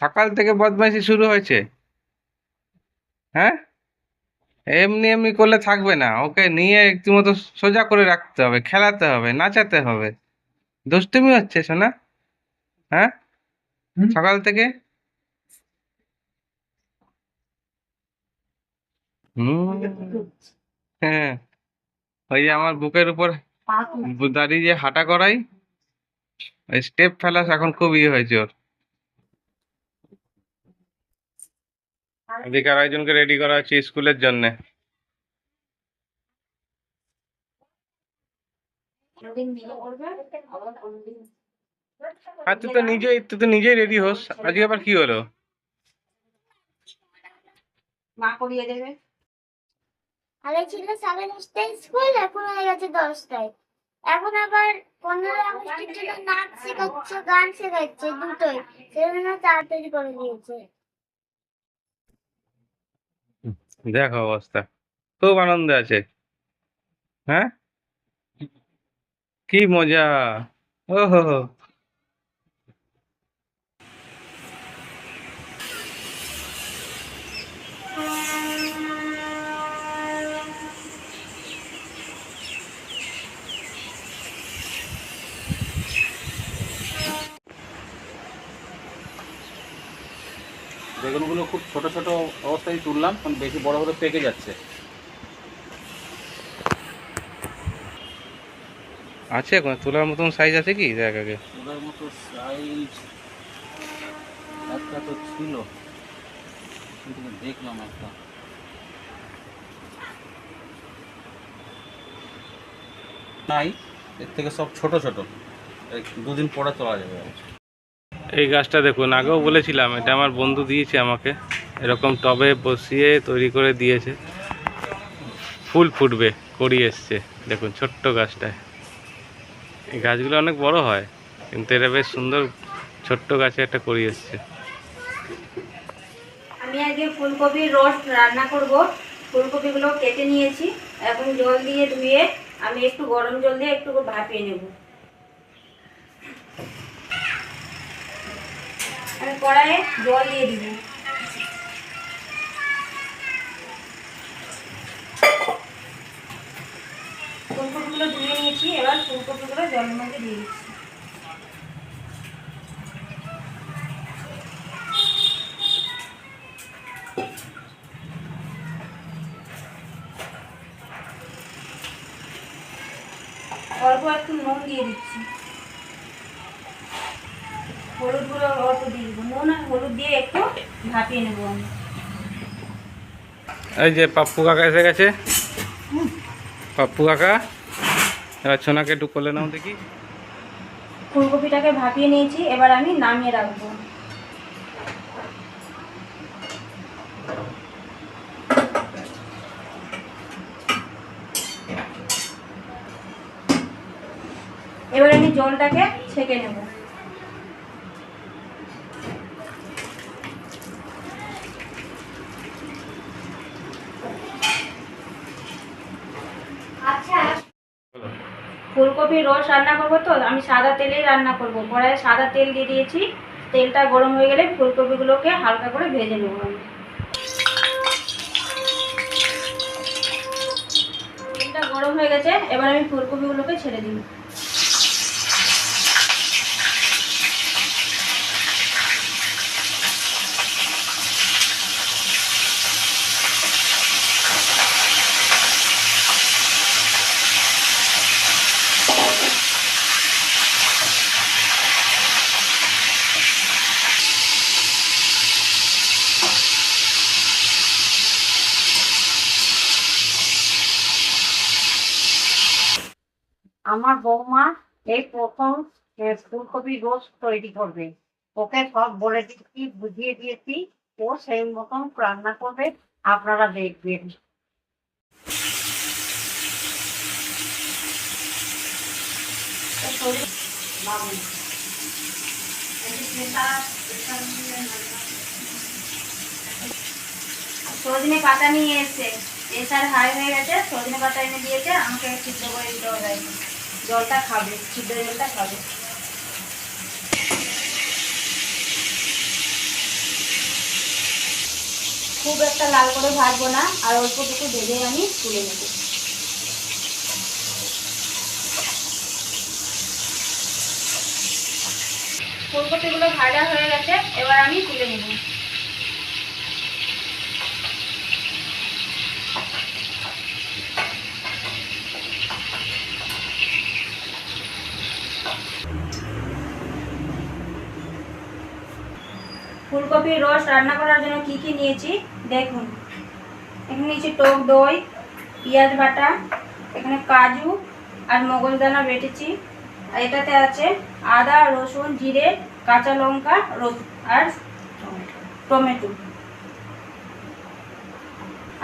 সকাল থেকে বদমাইশি শুরু হয়েছে। হ্যাঁ? এমনি এমনি করলে থাকবে না। ওকে নিয়ে একটু মতো সোজা করে রাখতে হবে খেলাতে হবে নাচাতে হবে। দুষ্টুমি হচ্ছে শোনা হ্যাঁ? সকাল থেকে? হ্যাঁ। ওই যে আমার বুকের উপর দাঁড়িয়ে যে হাঁটা করাই ওই স্টেপ ফেলা এখন খুব ইয়ে হয়েছে ওর। এদিকে আর একজনকে রেডি করা হচ্ছে স্কুলের জন্য। আর তুই তো নিজেই তুই তো নিজেই রেডি হোস। আজকে আবার কি হলো? মা করিয়ে দেবে। আগে ছিল সাড়ে দশটায় স্কুল এখন হয়ে গেছে দশটায় এখন আবার পনেরো আগস্টের জন্য নাচ শেখাচ্ছে গান শেখাচ্ছে দুটোই। সেজন্য তাড়াতাড়ি করে দিয়েছে। দেখ অবস্থা খুব আনন্দে আছে। হ্যাঁ? কি মজা। ও বেগুনগুলো খুব ছোট ছোট অবস্থায় তুললাম কারণ বেশি বড় হলে পেকে যাচ্ছে। আছে কোনো? তোলার মতন সাইজ আছে কি? দেখ আগে। ওটার মতো সাইজ একটা তো ছিল। কিন্তু দেখলাম একটা। নাই এর থেকে সব ছোট ছোট। দুদিন পরে তোলা যাবে। এই গাছটা দেখুন, আগেও বলেছিলাম, এটা আমার বন্ধু দিয়েছে আমাকে। এরকম টবে বসিয়ে তৈরি করে দিয়েছে। ফুল ফুটবে করি এসছে। দেখুন, ছোট্ট গাছটায়। এই গাছগুলো অনেক বড় হয়, কিন্তু এটা বেশ সুন্দর ছোট্ট গাছে একটা করি এসছে। আমি আজকে ফুলকপির রস রান্না করব। ফুলকপিগুলো কেটে নিয়েছি। এখন জল দিয়ে ধুয়ে আমি একটু গরম জল দিয়ে একটু ভাপিয়ে নেব। আমি কড়াইয়ে জল দিয়ে দিব। ফুলকপিগুলো ধুয়ে নিয়েছি এবার ফুলকপিগুলো জলের মধ্যে দিয়ে দিচ্ছি। হলুদ গুঁড়ো অল্প দিয়ে দিব। নুন আর হলুদ দিয়ে একটু ভাপিয়ে নেব আমি। এই যে পাপ্পু কাকা এসে গেছে। পাপ্পু কাকা এবার সোনাকে একটু কোলে নাও দেখি। ফুলকপিটাকে ভাপিয়ে নিয়েছি এবার আমি নামিয়ে রাখব। এবার আমি জলটাকে ছেঁকে নেব আচ্ছা ফুলকপির রস রান্না করব তো, আমি সাদা তেলেই রান্না করব। কড়াইয়ে সাদা তেল দিয়ে দিয়েছি, তেলটা গরম হয়ে গেলে ফুলকপিগুলোকে হালকা করে ভেজে নেব আমি। তেলটা গরম হয়ে গেছে, এবার আমি ফুলকপিগুলোকে ছেড়ে দিই আমার বৌমা এই প্রথম ফুলকপি রোস্ট তৈরি করবে। ওকে সব বলে দিচ্ছি, বুঝিয়ে দিয়েছি, ও সেই মতন রান্না করবে, আপনারা দেখবেন। সজনে পাতা নিয়ে এসছে। এসার হাই হয়ে গেছে, সজনে পাতা এনে দিয়েছে, আমাকে সিদ্ধ করে দিতে হবে। জলটা খাবে ছিদ্র জলটা খাবে। খুব একটা লাল করে ভাজবো না, আর অল্প কিছু ভেজে আমি তুলে নেব। ফুলকপিগুলো ভাজা হয়ে গেছে, এবার আমি তুলে নেব। ফুলকপির রস রান্না করার জন্য কি কি নিয়েছি? দেখুন। এখানে নিয়েছি টক দই, পেঁয়াজ বাটা, এখানে কাজু আর মগজদানা বেটেছি। আর এটাতে আছে আদা, রসুন, জিরে, কাঁচা লঙ্কা, রস, আর টমেটো।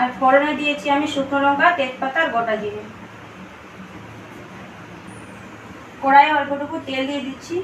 আর ফোড়নে দিয়েছি আমি শুকনো লঙ্কা, তেজপাতা আর গোটা জিরে। কড়াইয়ে অল্পটুকু তেল দিয়ে দিচ্ছি।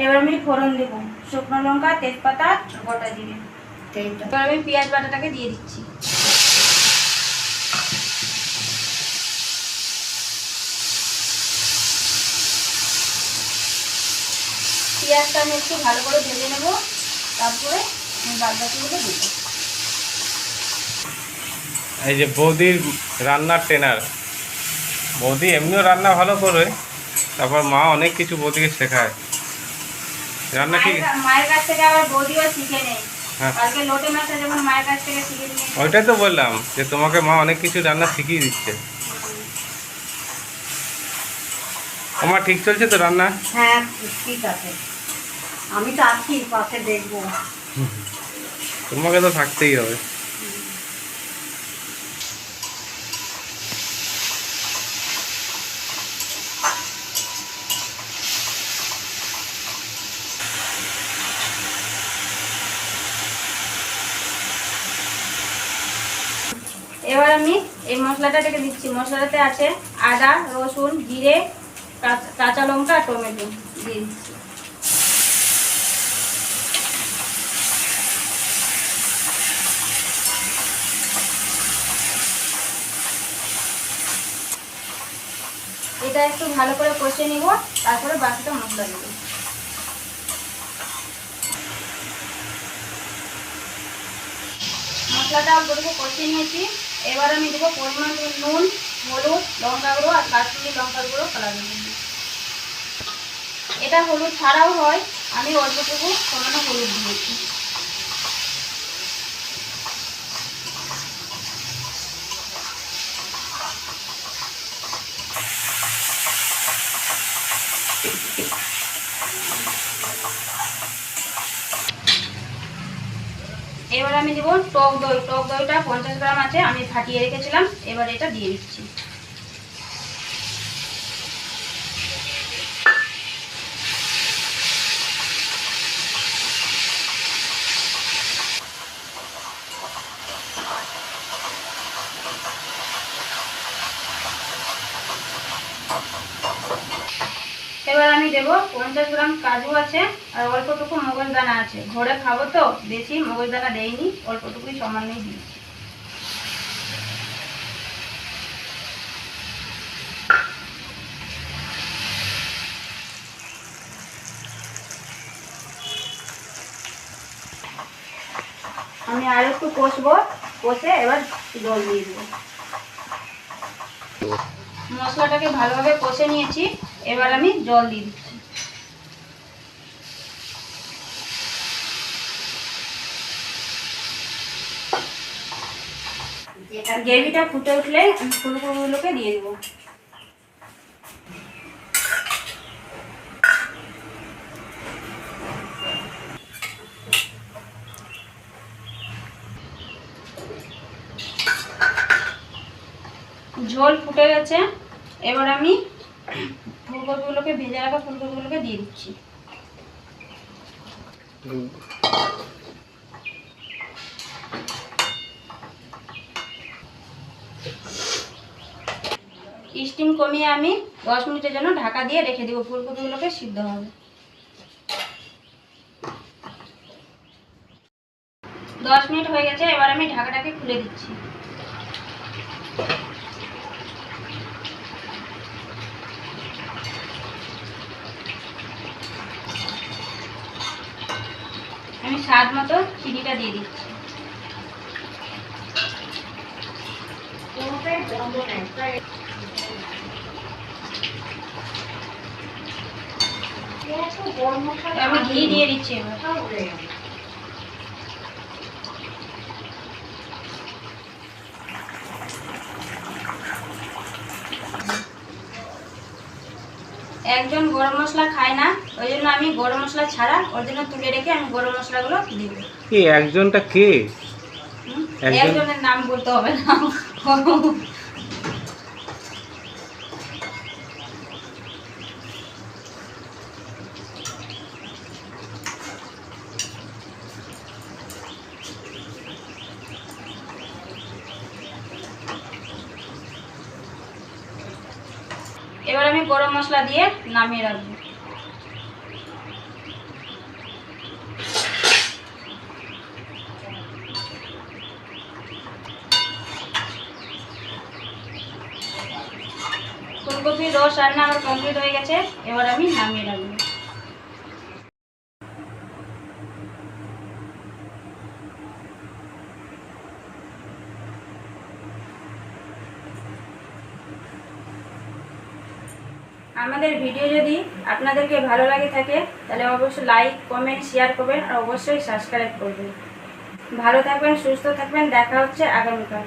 এবার আমি ফোড়ন দেবো। শুকনো লঙ্কা তেজপাতা গোটা জিরে। এবার আমি পেঁয়াজ বাটাটাকে দিয়ে দিচ্ছি। পেঁয়াজটা আমি একটু ভালো করে ভেজে নেব। তারপরে আমি বাদ বাকিগুলো দেবো। এই যে বৌদির রান্নার ট্রেনার। বৌদি এমনিও রান্না ভালো করে তারপর মা অনেক কিছু বৌদিকে শেখায়। রান্না কি? মায়ের কাছ থেকে আবার বৌদিও শিখে নেই হ্যাঁ। কালকে লোটে মাছটা যখন মায়ের কাছ থেকে শিখে নিয়ে ওইটাই তো বললাম যে তোমাকে মা অনেক কিছু রান্না শিখিয়ে দিচ্ছে। আমার ঠিক চলছে তো রান্না? হ্যাঁ ঠিক আছে। আমি তো আছি পাশে দেখব। তোমাকে তো থাকতেই হবে এবার আমি এই মশলাটা থেকে দিচ্ছি। মশলাটাতে আছে আদা, রসুন, জিরে, কাঁচা লঙ্কা, টমেটো দিয়ে দিচ্ছি। এটা একটু ভালো করে কষে নিব, তারপরে বাকিটা মশলা দেবো। মশলাটা অল্পটুকু কষিয়ে নিয়েছি। এবার আমি দেবো পরিমাণ নুন, হলুদ, লঙ্কা গুঁড়ো আর কাশ্মীরি লঙ্কা গুঁড়ো কালার দেবো। এটা হলুদ ছাড়াও হয়, আমি অল্পটুকু সামান্য হলুদ দিয়েছি। এবার আমি দেবো টক দই। টক দইটা পঞ্চাশ গ্রাম আছে, আমি ফাটিয়ে রেখেছিলাম, এবার এটা দিয়ে দিচ্ছি। এবার আমি দেবো পঞ্চাশ গ্রাম কাজু আছে আর অল্পটুকু দানা আছে। ঘরে খাব তো, বেশি দানা দেয়নি অল্পটুকুই সামান্যই দিয়েছি। আমি আর একটু কষবো, কষে এবার জল দিয়ে দেবো। মশলাটাকে ভালোভাবে কষে নিয়েছি। এবার আমি জল দিয়ে দিচ্ছি। গ্রেভিটা ফুটে উঠলে ফুলকপিগুলোকে দিয়ে দেবো। ঝোল ফুটে গেছে। এবার আমি ফুলকপিগুলোকে ভেজে রাখা ফুলকপিগুলোকে দিয়ে দিচ্ছি। স্টিম কমিয়ে আমি দশ মিনিটের জন্য ঢাকা দিয়ে রেখে দেবো ফুলকপিগুলোকে সিদ্ধ হবে। দশ মিনিট হয়ে গেছে এবার আমি ঢাকাটাকে খুলে দিচ্ছি আমি স্বাদ মতো চিনিটা দিয়ে দিচ্ছি। আমি ঘি দিয়ে দিচ্ছি এবার। একজন গরম মশলা খায় না ওই জন্য আমি গরম মশলা ছাড়া ওর জন্য তুলে রেখে আমি গরম মশলাগুলো দিব। এই একজনটা কে? একজনের নাম বলতে হবে না। এবার আমি গরম মশলা দিয়ে নামিয়ে রাখব। ফুলকপির রস রান্না আমার কমপ্লিট হয়ে গেছে এবার আমি নামিয়ে রাখব। আমাদের ভিডিও যদি আপনাদেরকে ভালো লাগে থাকে, তাহলে অবশ্যই লাইক কমেন্ট শেয়ার করবেন আর অবশ্যই সাবস্ক্রাইব করবেন। ভালো থাকবেন, সুস্থ থাকবেন, দেখা হচ্ছে আগামীকাল।